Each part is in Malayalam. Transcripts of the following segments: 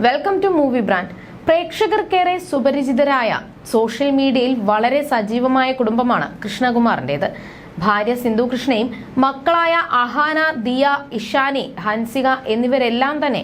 വെൽക്കം ടു മൂവി ബ്രാൻഡ് പ്രേക്ഷകർക്കേറെ സുപരിചിതരായ സോഷ്യൽ മീഡിയയിൽ വളരെ സജീവമായ കുടുംബമാണ് കൃഷ്ണകുമാറിന്റേത് ഭാര്യ സിന്ധു കൃഷ്ണയും മക്കളായ അഹാന ദിയ ഇഷാനി ഹൻസിക എന്നിവരെല്ലാം തന്നെ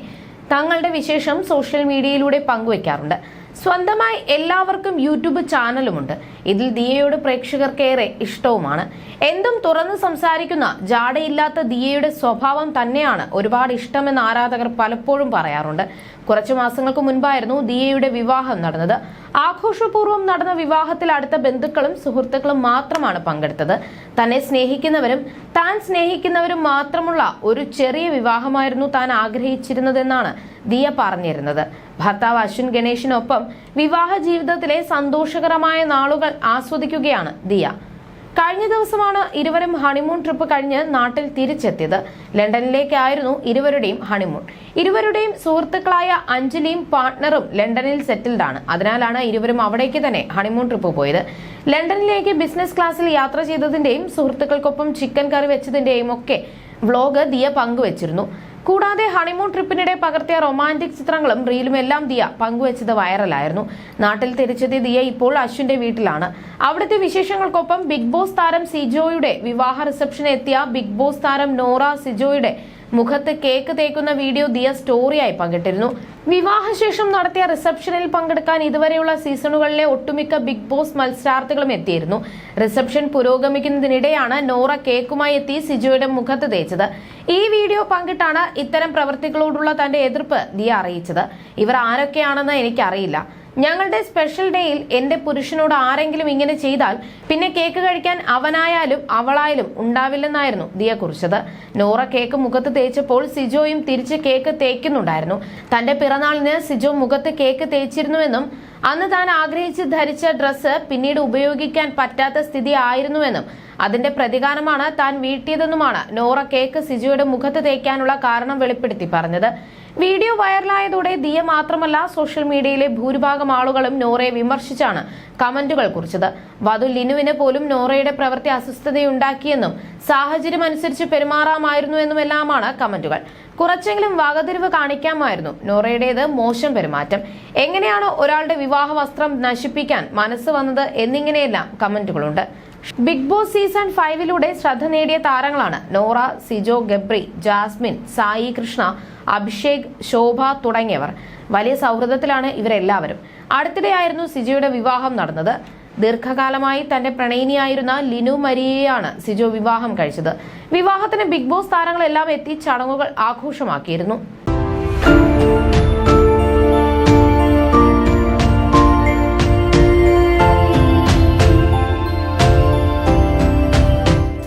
തങ്ങളുടെ വിശേഷം സോഷ്യൽ മീഡിയയിലൂടെ പങ്കുവയ്ക്കാറുണ്ട് സ്വന്തമായി എല്ലാവർക്കും യൂട്യൂബ് ചാനലുമുണ്ട്. ഇതിൽ ദിയയോട് പ്രേക്ഷകർക്കേറെ ഇഷ്ടവുമാണ്. എന്തും തുറന്ന് സംസാരിക്കുന്ന ജാടയില്ലാത്ത ദിയയുടെ സ്വഭാവം തന്നെയാണ് ഒരുപാട് ഇഷ്ടമെന്ന് ആരാധകർ പലപ്പോഴും പറയാറുണ്ട്. കുറച്ചു മാസങ്ങൾക്ക് മുൻപായിരുന്നു ദിയയുടെ വിവാഹം നടന്നത്. ആഘോഷപൂർവം നടന്ന വിവാഹത്തിൽ അടുത്ത ബന്ധുക്കളും സുഹൃത്തുക്കളും മാത്രമാണ് പങ്കെടുത്തത്. തന്നെ സ്നേഹിക്കുന്നവരും താൻ സ്നേഹിക്കുന്നവരും മാത്രമുള്ള ഒരു ചെറിയ വിവാഹമായിരുന്നു താൻ ആഗ്രഹിച്ചിരുന്നതെന്നാണ് ദിയ പറഞ്ഞിരുന്നത്. ഭർത്താവ് അശ്വിൻ ഗണേഷിനൊപ്പം വിവാഹ ജീവിതത്തിലെ സന്തോഷകരമായ നാളുകൾ ആസ്വദിക്കുകയാണ് ദിയ. കഴിഞ്ഞ ദിവസമാണ് ഇരുവരും ഹണിമൂൺ ട്രിപ്പ് കഴിഞ്ഞ് നാട്ടിൽ തിരിച്ചെത്തിയത്. ലണ്ടനിലേക്കായിരുന്നു ഇരുവരുടെയും ഹണിമൂൺ ഇരുവരുടെയും സുഹൃത്തുക്കളായ അഞ്ജലിയും പാർട്ട്ണറും ലണ്ടനിൽ സെറ്റിൽഡ് ആണ്. അതിനാലാണ് ഇരുവരും അവിടേക്ക് തന്നെ ഹണിമൂൺ ട്രിപ്പ് പോയത്. ലണ്ടനിലേക്ക് ബിസിനസ് ക്ലാസ്സിൽ യാത്ര ചെയ്തതിന്റെയും സുഹൃത്തുക്കൾക്കൊപ്പം ചിക്കൻ കറി വെച്ചതിന്റെയും ഒക്കെ വ്ലോഗ് ദിയ പങ്കുവച്ചിരുന്നു. കൂടാതെ ഹണിമൂൺ ട്രിപ്പിനിടെ പകർത്തിയ റൊമാന്റിക് ചിത്രങ്ങളും റീലും എല്ലാം ദിയ പങ്കുവച്ചത് വൈറലായിരുന്നു. നാട്ടിൽ തിരിച്ചെത്തിയ ദിയ ഇപ്പോൾ അശ്വിന്റെ വീട്ടിലാണ്. അവിടുത്തെ വിശേഷങ്ങൾക്കൊപ്പം ബിഗ് ബോസ് താരം സിജോയുടെ വിവാഹ റിസപ്ഷന് എത്തിയ ബിഗ് ബോസ് താരം നോറ സിജോയുടെ മുഖത്ത് കേക്ക് തേക്കുന്ന വീഡിയോ ദിയ സ്റ്റോറിയായി പങ്കിട്ടിരുന്നു. വിവാഹശേഷം നടത്തിയ റിസപ്ഷനിൽ പങ്കെടുക്കാൻ ഇതുവരെയുള്ള സീസണുകളിലെ ഒട്ടുമിക്ക ബിഗ് ബോസ് മത്സരാർത്ഥികളും എത്തിയിരുന്നു. റിസപ്ഷൻ പുരോഗമിക്കുന്നതിനിടെയാണ് നോറ കേക്കുമായി എത്തി സിജോയുടെ മുഖത്ത് തേച്ചത്. ഈ വീഡിയോ പങ്കിട്ടാണ് ഇത്തരം പ്രവൃത്തികളോടുള്ള തന്റെ എതിർപ്പ് ദിയ അറിയിച്ചത്. ഇവർ ആരൊക്കെയാണെന്ന് എനിക്കറിയില്ല. ഞങ്ങളുടെ സ്പെഷ്യൽ ഡേയിൽ എന്റെ പുരുഷനോട് ആരെങ്കിലും ഇങ്ങനെ ചെയ്താൽ പിന്നെ കേക്ക് കഴിക്കാൻ അവനായാലും അവളായാലും ഉണ്ടാവില്ലെന്നായിരുന്നു ദിയ കുറിച്ചത്. നോറ കേക്ക് മുഖത്ത് തേച്ചപ്പോൾ സിജോയും തിരിച്ച് കേക്ക് തേക്കുന്നുണ്ടായിരുന്നു. തന്റെ പിറന്നാളിന് സിജോ മുഖത്ത് കേക്ക് തേച്ചിരുന്നുവെന്നും അന്ന് താൻ ആഗ്രഹിച്ച് ധരിച്ച ഡ്രസ്സ് പിന്നീട് ഉപയോഗിക്കാൻ പറ്റാത്ത സ്ഥിതി ആയിരുന്നുവെന്നും അതിന്റെ പ്രതികാരമാണ് താൻ വീട്ടിയതെന്നുമാണ് നോറ കേക്ക് സിജോയുടെ മുഖത്ത് തേക്കാനുള്ള കാരണം വെളിപ്പെടുത്തി പറഞ്ഞത്. വീഡിയോ വൈറലായതോടെ ദിയ മാത്രമല്ല സോഷ്യൽ മീഡിയയിലെ ഭൂരിഭാഗം ആളുകളും നോറയെ വിമർശിച്ചാണ് കമന്റുകൾ കുറിച്ചത്. വധു ലിനുവിന് പോലും നോറയുടെ പ്രവൃത്തി അസ്വസ്ഥതയുണ്ടാക്കിയെന്നും സാഹചര്യം അനുസരിച്ച് പെരുമാറാമായിരുന്നു എന്നുമെല്ലാമാണ് കമന്റുകൾ. കുറച്ചെങ്കിലും വകതിരിവ് കാണിക്കാമായിരുന്നു നോറയുടേത് മോശം പെരുമാറ്റം. എങ്ങനെയാണ് ഒരാളുടെ വിവാഹ വസ്ത്രം നശിപ്പിക്കാൻ മനസ്സ് വന്നത് എന്നിങ്ങനെയെല്ലാം കമന്റുകളുണ്ട്. ബിഗ് ബോസ് സീസൺ ഫൈവിലൂടെ ശ്രദ്ധ നേടിയ താരങ്ങളാണ് നോറ സിജോ ഗബ്രി ജാസ്മിൻ സായി കൃഷ്ണ അഭിഷേക് ശോഭ തുടങ്ങിയവർ. വലിയ സൗഹൃദത്തിലാണ് ഇവരെല്ലാവരും. അടുത്തിടെയായിരുന്നു സിജോയുടെ വിവാഹം നടന്നത്. ദീർഘകാലമായി തന്റെ പ്രണയിനിയായിരുന്ന ലിനു മരിയെയാണ് സിജോ വിവാഹം കഴിച്ചത്. വിവാഹത്തിന് ബിഗ് ബോസ് താരങ്ങളെല്ലാം എത്തി ചടങ്ങുകൾ ആഘോഷമാക്കിയിരുന്നു.